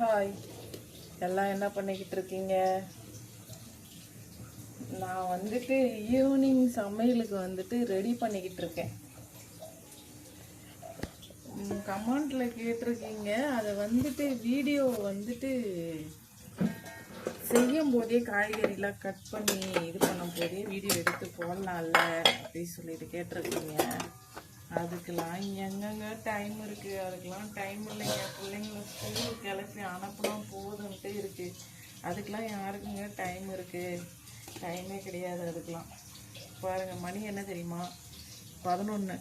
Hi எல்லாம் என்ன பண்ணிக்கிட்டு இருக்கீங்க? நான் வந்துட்டு ஈவினிங் சமையலுக்கு வந்துட்டு ரெடி பண்ணிக்கிட்டு இருக்கேன். கமெண்டில் கேட்டிருக்கீங்க. அதை வந்துட்டு வீடியோ வந்துட்டு செய்யும் போதே காய்கறிலாம் கட் பண்ணி இது பண்ணும் போதே வீடியோ எடுத்து போடலாம்ல அப்படின்னு சொல்லிட்டு கேட்டிருக்கீங்க. அதுக்கெல்லாம் எங்கெங்க டைம் இருக்கு? அதுக்கெல்லாம் டைம் இல்லைங்க. பிள்ளைங்கள ஸ்கூலுக்கு கிளப்பி அனுப்பினா போதுன்ட்டு இருக்கு. அதுக்கெல்லாம் யாருக்குங்க டைம் இருக்கு? டைமே கிடையாது அதுக்கெல்லாம். பாருங்க மணி என்ன தெரியுமா? பதினொன்று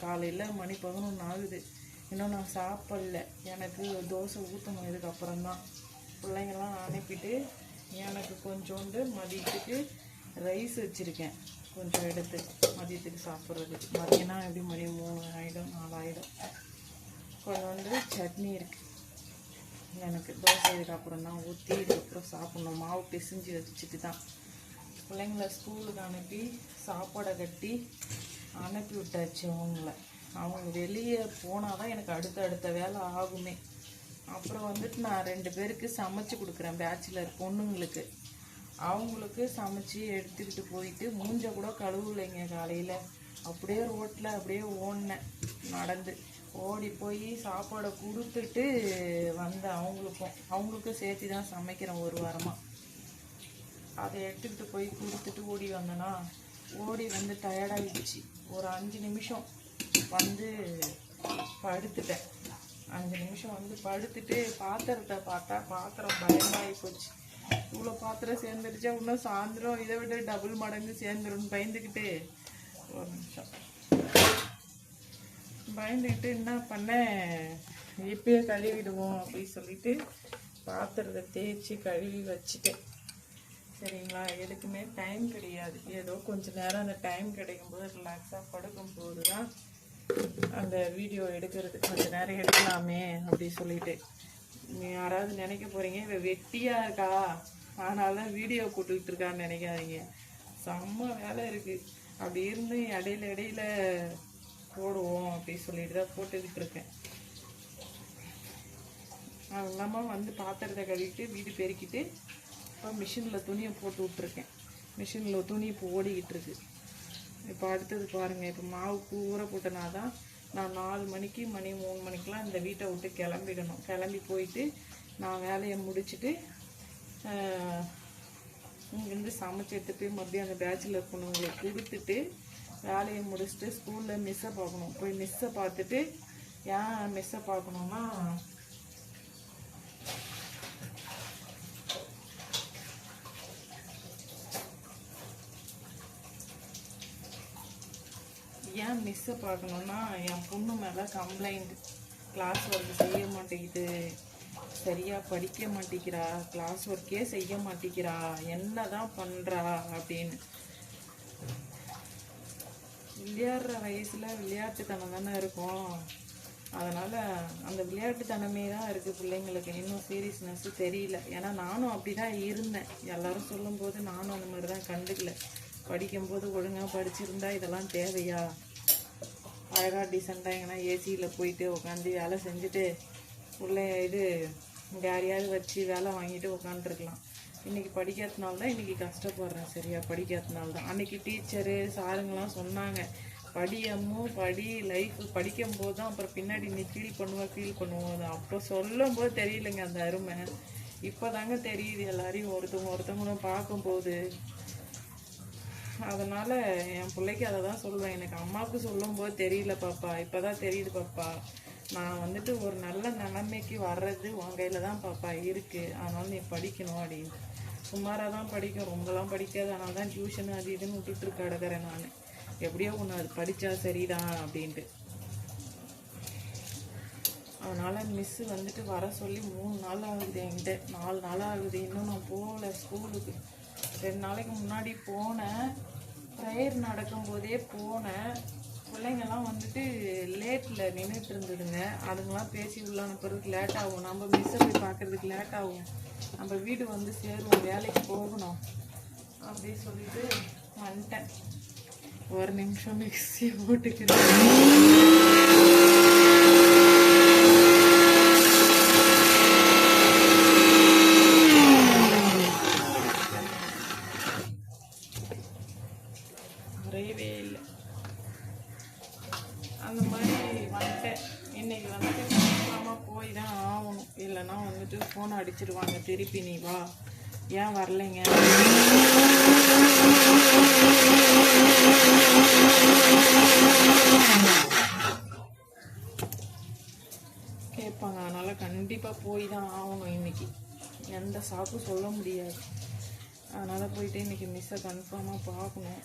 காலையில் மணி பதினொன்று ஆகுது. இன்னும் நான் சாப்பிடல. எனக்கு தோசை ஊற்றணும் இதுக்கப்புறம் தான் பிள்ளைங்கள்லாம் அனுப்பிட்டு எனக்கு கொஞ்சோண்டு மதியத்துக்கு ரைஸ் வச்சுருக்கேன். கொஞ்சம் எடுத்து மதியத்துக்கு சாப்பிட்றது. மதியம்னா எப்படி மதியம் மூணு ஆகிடும் நாலாயிடும். வந்து சட்னி இருக்குது எனக்கு தோசை இதுக்கப்புறம் தான் ஊற்றி இதுக்கப்புறம் சாப்பிட்ணும். மாவு பிசைஞ்சு வச்சுட்டு தான். பிள்ளைங்கள ஸ்கூலுக்கு அனுப்பி சாப்பாடை கட்டி அனுப்பி விட்டாச்சு அவங்கள. அவங்க வெளியே போனால் தான் எனக்கு அடுத்த அடுத்த வேலை ஆகுமே. அப்புறம் வந்துட்டு நான் ரெண்டு பேருக்கு சமைச்சு கொடுக்குறேன் பேச்சுலர் பொண்ணுங்களுக்கு. அவங்களுக்கு சமைச்சு எடுத்துக்கிட்டு போயிட்டு மூஞ்ச கூட கழுவுலைங்க காலையில். அப்படியே ரோட்டில் அப்படியே ஓடினேன். நடந்து. ஓடி போய் சாப்பாடை கொடுத்துட்டு வந்தேன் அவங்களுக்கும். அவங்களுக்கும் சேர்த்து தான் சமைக்கிறேன் ஒரு வாரமாக அதை எடுத்துக்கிட்டு போய் கொடுத்துட்டு ஓடி வந்தேன்னா ஓடி வந்து டயர்டாகிடுச்சு ஒரு அஞ்சு நிமிஷம் வந்து படுத்துட்டேன். அஞ்சு நிமிஷம் வந்து படுத்துட்டு பாத்திரத்தை பார்த்தா பாத்திரம் பயமாகி போச்சு. இவ்வளோ பாத்திரம் சேர்ந்துருச்சா? இன்னும் சாயந்தரம் இதை விட டபுள் மடங்கு சேர்ந்துரும்னு பயந்துக்கிட்டு ஒரு நிமிஷம். பயந்துக்கிட்டு என்ன பண்ணேன் இப்பயே கழுவிடுவோம் அப்படின்னு சொல்லிட்டு பாத்திரத்தை தேய்ச்சி கழுவி வச்சுட்டேன். சரிங்களா? எதுக்குமே டைம் கிடையாது. ஏதோ கொஞ்சம் நேரம் அந்த டைம் கிடைக்கும்போது ரிலாக்ஸாக படுக்கும்போது தான் அந்த வீடியோ எடுக்கிறது. கொஞ்சம் நேரம் எடுக்கலாமே அப்படி சொல்லிட்டு. யாராவது நினைக்க போறீங்க? இவ வெட்டியாக இருக்கா? ஆனாலும் வீடியோ போட்டுக்கிட்டு இருக்கான்னு நினைக்காதீங்க. செம்ம வேலை இருக்கு. அப்படி இருந்து இடையில இடையில போடுவோம் அப்படி சொல்லிட்டு தான் போட்டுக்கிட்டு இருக்கேன். அது இல்லாமல் வந்து பாத்திரத்தை கழுவிட்டு வீடு பெருக்கிட்டு இப்போ மிஷினில் துணியை போட்டு விட்ருக்கேன் மிஷினில் துணி இப்போ ஓடிக்கிட்டு இருக்கு. இப்போ அடுத்தது பாருங்கள் இப்போ மாவு கூற போட்டனா தான் நான் நாலு மணிக்கு மணி மூணு மணிக்கெலாம் இந்த வீட்டை விட்டு கிளம்பிடணும். கிளம்பி போயிட்டு நான் வேலையை முடிச்சுட்டு இங்கேருந்து சமைச்சு எடுத்து போய் மறுபடியும் அந்த பேச்சுலர் பொண்ணுங்களுக்கு கொடுத்துட்டு வேலையை முடிச்சுட்டு ஸ்கூலில் மிஸ்ஸை பார்க்கணும். போய் மிஸ்ஸை பார்த்துட்டு ஏன் மிஸ்ஸை பார்க்கணுன்னா ஏன் மிஸ்ஸை பார்க்கணுன்னா என் பொண்ணு மேலே கம்ப்ளைண்ட் கிளாஸ் ஒர்க் செய்ய மாட்டேங்குது. சரியாக படிக்க மாட்டேங்கிறா. கிளாஸ் ஒர்க்கே செய்ய மாட்டேங்கிறா. என்ன தான் பண்ணுறா அப்படின்னு. விளையாடுற வயசில் விளையாட்டுத்தனம் தானே இருக்கும். அதனால் அந்த விளையாட்டுத்தனமே தான் இருக்குது பிள்ளைங்களுக்கு. இன்னும் சீரியஸ்னஸ்ஸு தெரியல. ஏன்னா நானும் அப்படி தான் இருந்தேன். எல்லோரும் சொல்லும்போது நானும் அந்த மாதிரி தான் கண்டுக்கல. படிக்கும்போது ஒழுங்காக படிச்சிருந்தா இதெல்லாம் தேவையா? அழகாக டீசெண்டாக எங்கன்னா ஏசியில் போயிட்டு உட்காந்து வேலை செஞ்சுட்டு உள்ளே இது இங்கே யாரையாவது வச்சு வேலை வாங்கிட்டு உட்காந்துருக்கலாம் இன்றைக்கி படிக்காதனால தான் இன்றைக்கி கஷ்டப்படுறேன். சரியா படிக்காதனால தான். அன்றைக்கி டீச்சரு சாருங்களாம் சொன்னாங்க. படி அம்மு படி லைஃப் படிக்கும் போது தான் அப்புறம் பின்னாடி நீ ஃபீல் பண்ணுவோம் ஃபீல் பண்ணுவோம் அப்போ சொல்லும் போது தெரியலைங்க அந்த அருமை. இப்போ தாங்க தெரியுது எல்லாரையும். ஒருத்தவங்க ஒருத்தவங்களும் பார்க்கும்போது அதனால் என் பிள்ளைக்கு அதை தான் சொல்லுவேன் எனக்கு அம்மாவுக்கு சொல்லும்போது தெரியல பாப்பா. இப்போ தான் தெரியுது பாப்பா. நான் வந்துட்டு ஒரு நல்ல நிலைமைக்கு வர்றது உன் கையில் தான் பாப்பா இருக்குது அதனால் நீ படிக்கணும் அப்படின்னு. சுமாராக தான் படிக்கும். ரொம்பலாம் படிக்காது. அதனால தான் டியூஷன் அது இதுன்னு விட்டுட்டு கிடக்கிறேன் நான். எப்படியோ ஒன்று அது படித்தா சரிதான் அப்படின்ட்டு. அதனால் மிஸ்ஸு வந்துட்டு வர சொல்லி மூணு நாள் ஆகுது என்கிட்ட. நாலு நாள் ஆகுது. இன்னும் நான் போகல ஸ்கூலுக்கு ரெண்டு நாளைக்கு முன்னாடி போனேன். ப்ரேயர் நடக்கும்போதே போனேன். பிள்ளைங்கெல்லாம் வந்துட்டு லேட்டில் நின்றுட்டு இருந்ததுங்க. அதுங்களாம் பேசி உள்ள அனுப்புறதுக்கு லேட் ஆகும். நம்ம மிஸ்ஸை போய் பார்க்கறதுக்கு லேட் ஆகும். நம்ம வீடு வந்து சேருவோம். வேலைக்கு போகணும். அப்படி சொல்லிட்டு வந்துட்டேன். ஒரு நிமிஷம் மிக்ஸி போட்டுக்கிறேன் இன்னைக்கு கன்ஃபார்மாக போய் தான் ஆகணும் இல்லைன்னா வந்துட்டு ஃபோன் அடிச்சிருவாங்க திருப்பி நீ வா ஏன் வரலைங்க. கேட்பாங்க. அதனால் கண்டிப்பாக போய் தான் ஆகணும் இன்னைக்கு. எந்த சாக்கும் சொல்ல முடியாது. அதனால் போயிட்டு இன்னைக்கு மிஸ்ஸை கன்ஃபார்மாக பார்க்கணும்.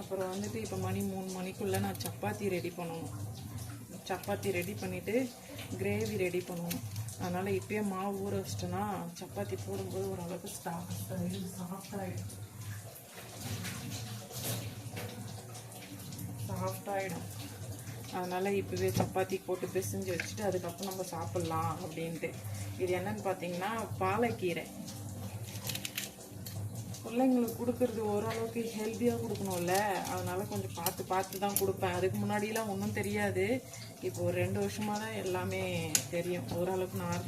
அப்புறம் வந்துட்டு இப்போ மணி மூணு மணிக்குள்ளே நான் சப்பாத்தி ரெடி பண்ணணும். சப்பாத்தி ரெடி பண்ணிவிட்டு கிரேவி ரெடி பண்ணணும். அதனால் இப்பயே மாவு ஊற வச்சிட்டேன்னா சப்பாத்தி போடும்போது ஓரளவுக்கு ஸ்டாஃப்ட் சாஃப்டாகிடும் சாஃப்ட் ஆகிடும் சாஃப்ட் ஆகிடும் அதனால் இப்போவே சப்பாத்தி போட்டு பிசைஞ்சு வச்சுட்டு அதுக்கப்புறம் நம்ம சாப்பிட்லாம் அப்படின்ட்டு. இது என்னன்னு பார்த்தீங்கன்னா பாலக்கீரை. பிள்ளைங்களுக்கு கொடுக்கறது ஓரளவுக்கு ஹெல்த்தியாக கொடுக்கணும்ல. அதனால கொஞ்சம் பார்த்து பார்த்து தான் கொடுப்பேன். அதுக்கு முன்னாடிலாம் ஒன்றும் தெரியாது. இப்போ ஒரு ரெண்டு வருஷமாக தான் எல்லாமே தெரியும். ஓரளவுக்கு நான்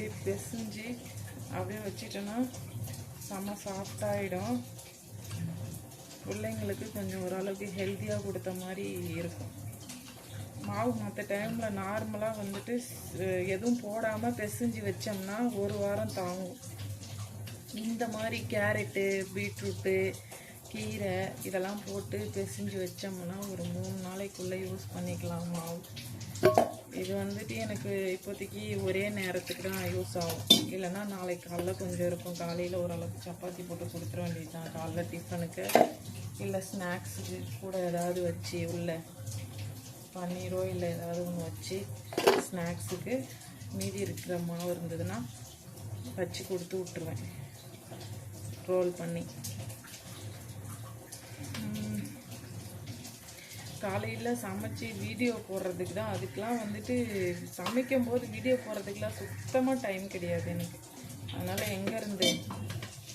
அப்படி பிசைஞ்சு அப்படியே வச்சிட்டேன்னா செம்ம சாஃப்டாகிடும் பிள்ளைங்களுக்கு கொஞ்சம் ஓரளவுக்கு ஹெல்த்தியாக கொடுத்த மாதிரி இருக்கும். மாவு மற்ற டைமில் நார்மலாக வந்துட்டு எதுவும் போடாமல் பிசைஞ்சு வச்சோம்னா ஒரு வாரம் தாங்கும். இந்த மாதிரி கேரட்டு பீட்ரூட்டு கீரை இதெல்லாம் போட்டு பிசைஞ்சு வச்சோம்னா ஒரு மூணு நாளைக்குள்ளே யூஸ் பண்ணிக்கலாம் மாவு. இது வந்துட்டு எனக்கு இப்போதைக்கு ஒரே நேரத்துக்கு தான் யூஸ் ஆகும். இல்லைன்னா நாளைக்கு காலைல கொஞ்சம் இருக்கும். காலையில் ஓரளவுக்கு சப்பாத்தி போட்டு கொடுத்துட வேண்டியது தான் காலைல டிஃபனுக்கு இல்லை ஸ்நாக்ஸுக்கு கூட ஏதாவது வச்சு உள்ள பன்னீரோ இல்லை ஏதாவது ஒன்று வச்சு ஸ்நாக்ஸுக்கு மீதி இருக்கிற மாவு இருந்ததுன்னா வச்சு கொடுத்து விட்ருவேன் ரோல் பண்ணி. காலையில் சமைச்சு வீடியோ போடுறதுக்கு தான். அதுக்கெலாம் வந்துட்டு சமைக்கும் போது வீடியோ போடுறதுக்கெலாம் சுத்தமாக டைம் கிடையாது எனக்கு. அதனால் எங்கேருந்து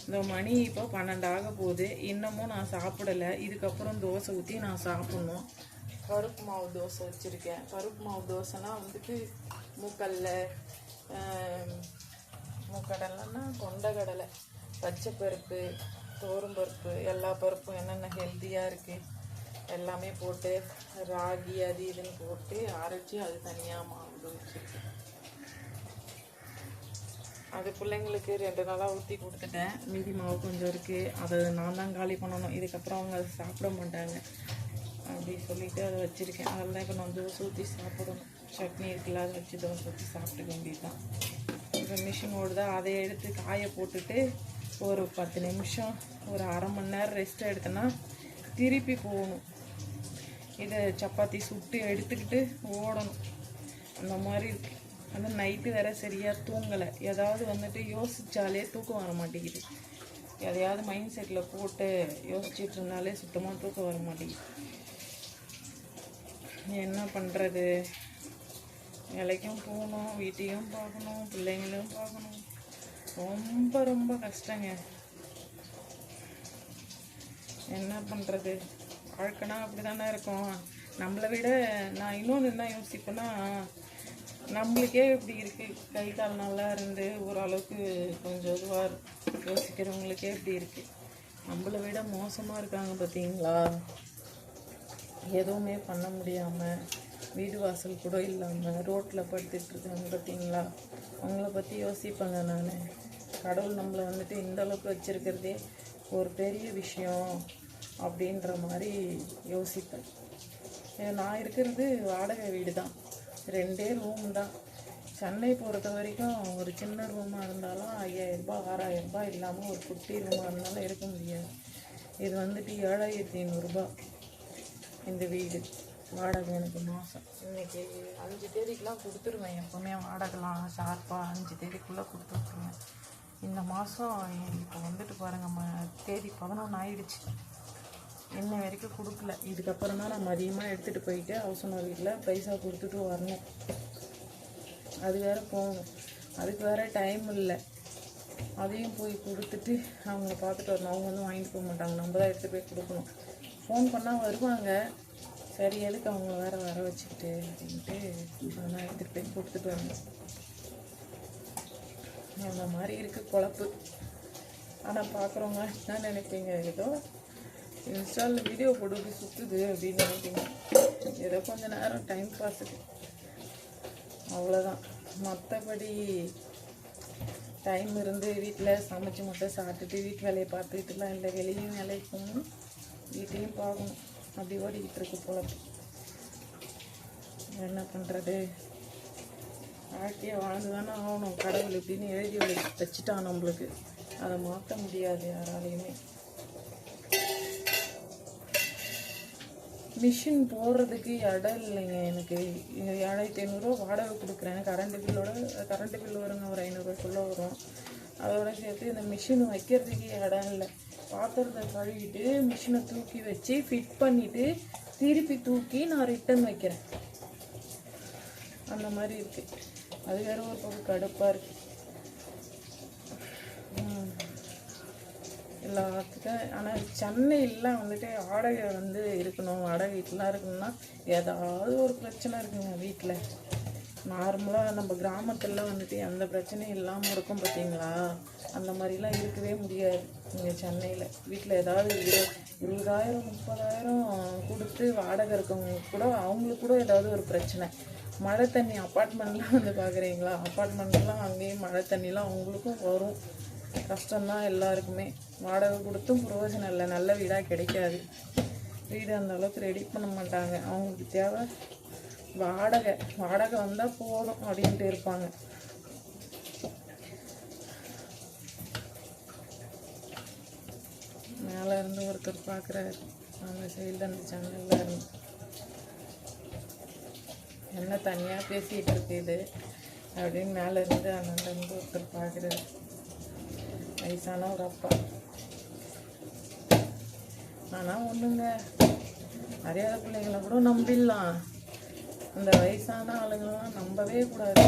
இந்த மணி இப்போ பன்னெண்டு ஆக போகுது. இன்னமும் நான் சாப்பிடலை. இதுக்கப்புறம் தோசை ஊற்றி நான் சாப்பிட்ணும். பருப்பு மாவு தோசை வச்சுருக்கேன். பருப்பு மாவு தோசைனா வந்துட்டு மூக்கல்ல ஆம், மூக்கடலைன்னா கொண்டக்கடலை பச்சை பருப்பு பருப்பு எல்லா பருப்பும் என்னென்ன ஹெல்த்தியாக இருக்குது எல்லாமே போட்டு ராகி அது இதுன்னு போட்டு அரைச்சி அது தனியாக மாவு வச்சுருக்கேன். அது பிள்ளைங்களுக்கு ரெண்டு நாளாக ஊற்றி கொடுத்துட்டேன். மீதி மாவு கொஞ்சம் இருக்குது அதை நான் தான் காலி பண்ணணும். இதுக்கப்புறம் அவங்க அதை சாப்பிட மாட்டாங்க. அப்படி சொல்லிவிட்டு அதை வச்சுருக்கேன். அதெல்லாம் இப்போ நான் தோசை ஊற்றி சாப்பிடணும். சட்னி இருக்குல்ல அதை வச்சு தோசை ஊற்றி சாப்பிட்டுக்க வேண்டியதுதான். இப்போ மிஷின் ஓடுதா அதை எடுத்து காய போட்டுட்டு ஒரு பத்து நிமிஷம் ஒரு அரை மணி நேரம் ரெஸ்ட் எடுத்தேன்னா திருப்பி போகணும். இதை சப்பாத்தி சுட்டு எடுத்துக்கிட்டு ஓடணும். அந்த மாதிரி இருக்கு. அந்த நைட்டு வேற சரியாக தூங்கலை. ஏதாவது வந்துட்டு யோசித்தாலே தூக்கம் வர மாட்டேங்குது. எதையாவது மைண்ட் செட்டில் போட்டு யோசிச்சுட்டு இருந்தாலே சுத்தமாக தூக்கம் வர மாட்டேங்குது. என்ன பண்ணுறது வேலைக்கும் போகணும் வீட்டையும் பார்க்கணும் பிள்ளைங்களையும் பார்க்கணும். ரொம்ப ரொம்ப கஷ்டங்க. என்ன பண்ணுறது வாழ்க்கைனா அப்படி தானே இருக்கும். நம்மளை விட நான் இன்னொன்று என்ன யோசிப்பேன்னா நம்மளுக்கே இப்படி இருக்குது கை கால் நல்லா இருந்து ஓரளவுக்கு கொஞ்சம் இதுவாக யோசிக்கிறவங்களுக்கே இப்படி இருக்குது நம்மளை விட மோசமாக இருக்காங்க பார்த்தீங்களா எதுவுமே பண்ண முடியாமல் வீடு வாசல் கூட இல்லாமல் ரோட்டில் படுத்துட்ருக்காங்க பார்த்தீங்களா அவங்கள பற்றி யோசிப்பேங்க நான். கடவுள் நம்மளை வந்துட்டு இந்த அளவுக்கு வச்சுருக்கிறதே ஒரு பெரிய விஷயம். அப்படின்ற மாதிரி யோசிப்பேன். நான் இருக்கிறது வாடகை வீடு தான் ரெண்டே ரூம் தான். சென்னை பொறுத்த வரைக்கும் ஒரு சின்ன ரூமாக இருந்தாலும் ஐயாயிரரூபா ஆறாயிரரூபா இல்லாமல் ஒரு குட்டி ரூமாக இருந்தாலும் இருக்க முடியாது. இது வந்துட்டு ஏழாயிரத்தி ஐநூறுரூபா இந்த வீடு. வாடகை எனக்கு மாதம் இன்னைக்கு அஞ்சு தேதிக்கெலாம் கொடுத்துருவேன் எப்போவுமே. வாடகைலாம் ஷார்ப்பாக அஞ்சு தேதிக்குள்ளே கொடுத்து விட்ருவேன் இந்த மாதம் இப்போ வந்துட்டு பாருங்க ம தேதி பதினொன்று ஆயிடுச்சு. இன்ன வரைக்கும் கொடுக்கல. இதுக்கப்புறம் தான் நம்ம அதிகமாக எடுத்துகிட்டு போயிட்டு ஹவுஸ் ஓனர் வீட்டில் பைசா கொடுத்துட்டு வரணும். அது வேறு போகணும். அதுக்கு வேறு டைம் இல்லை. அதையும் போய் கொடுத்துட்டு அவங்கள பார்த்துட்டு வரணும். அவங்க வந்து வாங்கிட்டு போக மாட்டாங்க. நம்ம தான் எடுத்துகிட்டு போய் கொடுக்கணும். ஃபோன் பண்ணால் வருவாங்க. சரி எதுக்கு அவங்க வேறு வர வச்சுக்கிட்டு அப்படின்ட்டு நான் எடுத்துகிட்டு போய் கொடுத்துட்டு வரணும். அந்த மாதிரி இருக்குது குழப்பு. ஆனால் பார்க்குறவங்க என்ன நினைப்பீங்க? ஏதோ இன்ஸ்டாவில் வீடியோ போட்டு சுற்றுது அப்படின்னு நினைப்பீங்க ஏதோ கொஞ்சம் நேரம் டைம் பாஸுக்கு அவ்வளோதான் மற்றபடி டைம் இருந்து வீட்டில் சமைச்சு மட்டும் சாப்பிட்டுட்டு வீட்டு வேலையை பார்த்துக்கிட்டுலாம் இல்லை. வெளியும் வேலைக்கு போகணும் வீட்டையும் பார்க்கணும். அப்படி ஓடிக்கிட்டு இருக்கு பொழப்பு. என்ன பண்ணுறது வாழ்க்கையை வாழ்ந்து தானே ஆகணும். கடவுள் இப்படின்னு எழுதி வச்சுட்டான் நம்மளுக்கு. அதை மாற்ற முடியாது யாராலையுமே. மிஷின் போடுறதுக்கு இடம் இல்லைங்க எனக்கு. ஏழாயிரத்தி ஐநூறுரூவா வாடகை கொடுக்குறேன். கரண்ட் பில்லோட கரண்ட் பில் வருங்க. ஒரு ஐநூறுரூவாக்குள்ளே வரும். அதோட சேர்த்து இந்த மிஷின் வைக்கிறதுக்கு இடம் இல்லை. பாத்திரத்தை கழுவிட்டு மிஷினை தூக்கி வச்சு ஃபிட் பண்ணிவிட்டு திருப்பி தூக்கி நான் ரிட்டன் வைக்கிறேன். அந்த மாதிரி இருக்குது அது வேற ஒரு பக்கம் கடுப்பாக இருக்குது எல்லாத்துக்கும் ஆனால் சென்னையிலாம் வந்துட்டு வாடகை வந்து இருக்கணும் வாடகை வீட்டிலாம் இருக்கணும்னா ஏதாவது ஒரு பிரச்சனை இருக்குங்க வீட்டில். நார்மலாக நம்ம கிராமத்தில் வந்துட்டு எந்த பிரச்சனையும் இல்லாமல் இருக்கும் பார்த்தீங்களா அந்த மாதிரிலாம் இருக்கவே முடியாது இங்கே சென்னையில். வீட்டில் ஏதாவது இரு இருபதாயிரம் முப்பதாயிரம் கொடுத்து வாடகை இருக்கவங்க கூட அவங்களுக்கு கூட ஏதாவது ஒரு பிரச்சனை. மழை தண்ணி அப்பார்ட்மெண்ட்லாம் வந்து பார்க்குறீங்களா அப்பார்ட்மெண்ட்லாம் அங்கேயும் மழை தண்ணிலாம் அவங்களுக்கும் வரும். கஷ்டம்தான் எல்லாருக்குமே. வாடகை கொடுத்தும் பிரயோஜனம் இல்லை. நல்ல வீடாக கிடைக்காது. வீடு அந்த அளவுக்கு ரெடி பண்ண மாட்டாங்க. அவங்களுக்கு தேவை வாடகை. வாடகை வந்தால் போதும் அப்படின்ட்டு இருப்பாங்க. மேலே இருந்து ஒருத்தர் பார்க்குறாரு அந்த சைடில் அந்த சேனலில் இருந்து. என்ன தனியாக பேசிகிட்டு இருக்கு இது அப்படின்னு மேலே இருந்து அந்த இருந்து ஒருத்தர் பார்க்குறாரு வயசான ஒரு அப்பா. ஆனால் ஒன்றுங்க அறியாத பிள்ளைங்கள கூட நம்பிடலாம். அந்த வயசான ஆளுங்களாம் நம்பவே கூடாது.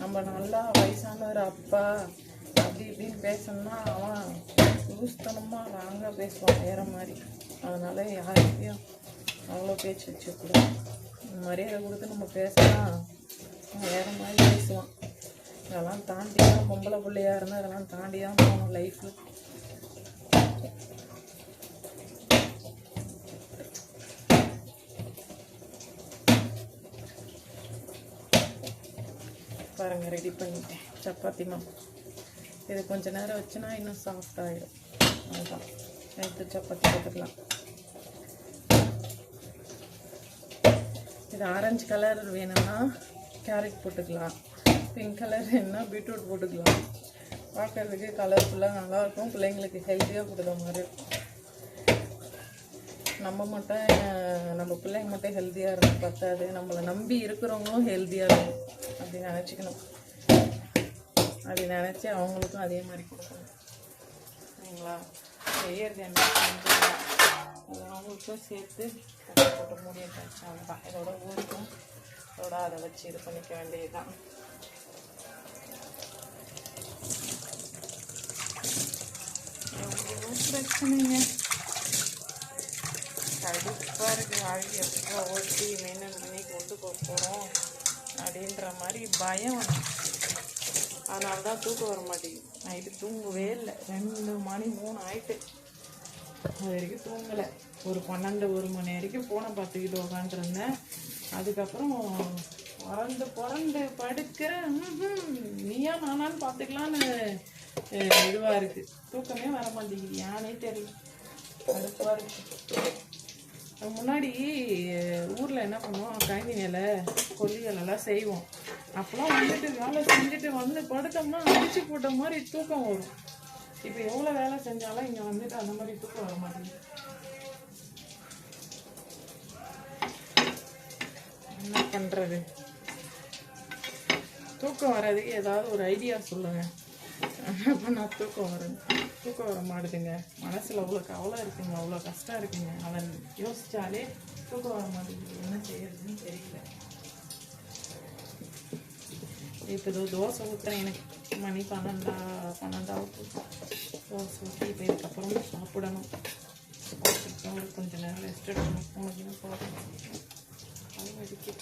நம்ம நல்லா வயசான ஒரு அப்பா அப்படி இப்படின்னு பேசணும்னா அவன் லூஸ்தனமாக ராங்காக பேசுவான் வேற மாதிரி. அதனால் யாருக்கையும் அவ்வளோ பேச்சு வச்சுக்கூடாது மரியாதை கொடுத்து நம்ம பேசலாம் வேறு வேற மாதிரி பேசுவான். இதெல்லாம் தாண்டி தான் பொம்பளை பிள்ளையா இருந்தால் இதெல்லாம் தாண்டி தான் போகணும் லைஃப்பில் பாருங்க ரெடி பண்ணிட்டேன். சப்பாத்தி மாவு. இது கொஞ்சம் நேரம் வச்சுனா இன்னும் சாஃப்ட் ஆகிடும் அதுதான் எடுத்து சப்பாத்தி போட்டுக்கலாம். இது ஆரஞ்சு கலர் வேணும்னா கேரட் போட்டுக்கலாம். பிங்க் கலர் என்ன பீட்ரூட் போட்டுக்கலாம். பார்க்கறதுக்கு கலர்ஃபுல்லாக நல்லாயிருக்கும். பிள்ளைங்களுக்கு ஹெல்த்தியாக கொடுக்குற மாதிரி இருக்கும். நம்ம மட்டும் நம்ம பிள்ளைங்க மட்டும் ஹெல்த்தியாக இருந்தால் பத்தாது. நம்மளை நம்பி இருக்கிறவங்களும் ஹெல்த்தியாக இருக்கும் அப்படி நினச்சிக்கணும். அப்படி நினச்சி அவங்களுக்கும் அதே மாதிரி கொடுக்கணும். சரிங்களா? செய்யறது என்ன அவங்களுக்கும் சேர்த்து போட்டு மூடிய தான் இதோட ஊருக்கும் இதோட அதை வச்சு இது பண்ணிக்க வேண்டியதுதான். பிரச்சனைங்க. கடுப்பாக இருக்குது வாழ்க்கை எப்போ ஓட்டி மெயின்டைன் பண்ணி கொண்டு போக போகிறோம் அப்படின்ற மாதிரி பயம் அதனால தான் தூக்கம் வர மாட்டேங்குது. நைட்டு தூங்கவே இல்லை. ரெண்டு மணி மூணு ஆயிட்டு. அது வரைக்கும் தூங்கலை. ஒரு பன்னெண்டு ஒரு மணி வரைக்கும் ஃபோனை பார்த்துக்கிட்டு உக்காந்துருந்தேன். அதுக்கப்புறம் பிறந்து பிறந்து படுக்கிற நீயா நானான்னு பார்த்துக்கலான்னு இதுவாக இருக்குது தூக்கமே வர மாட்டேங்குது. யானே தெரியல. அடுப்பாக இருக்குது முன்னாடி ஊரில் என்ன பண்ணுவோம்? கழனி வேலை கொல்லிகளெல்லாம் செய்வோம். அப்போலாம் வந்துட்டு வேலை செஞ்சுட்டு வந்து படுத்தோம்னா அடிச்சு போட்ட மாதிரி தூக்கம் வரும். இப்போ எவ்வளோ வேலை செஞ்சாலும் இங்கே வந்துட்டு அந்த மாதிரி தூக்கம் வர மாட்டேங்குது. என்ன பண்ணுறது தூக்கம் வர்றதுக்கு ஏதாவது ஒரு ஐடியா சொல்லுங்கள் நான் தூக்கம் வரும். தூக்கம் வர மாட்டேதுங்க. மனசில் அவ்வளோ கவலை இருக்குங்க. அவ்வளோ கஷ்டம் இருக்குங்க. அதை யோசித்தாலே தூக்கம் வர மாட்டேங்குது. என்ன செய்யறதுன்னு தெரியல. இப்போ இதோ தோசை ஊற்றுறேன் எனக்கு மணி பன்னெண்டா பன்னெண்டாவது தோசை ஊற்றி இப்போ இதுக்கப்புறம் சாப்பிடணும். சாப்பிட்டு கொஞ்சம் கொஞ்ச நேரம் ரெஸ்ட் எடுக்கணும். உனக்கு போகிறேன் அது வரைக்கும்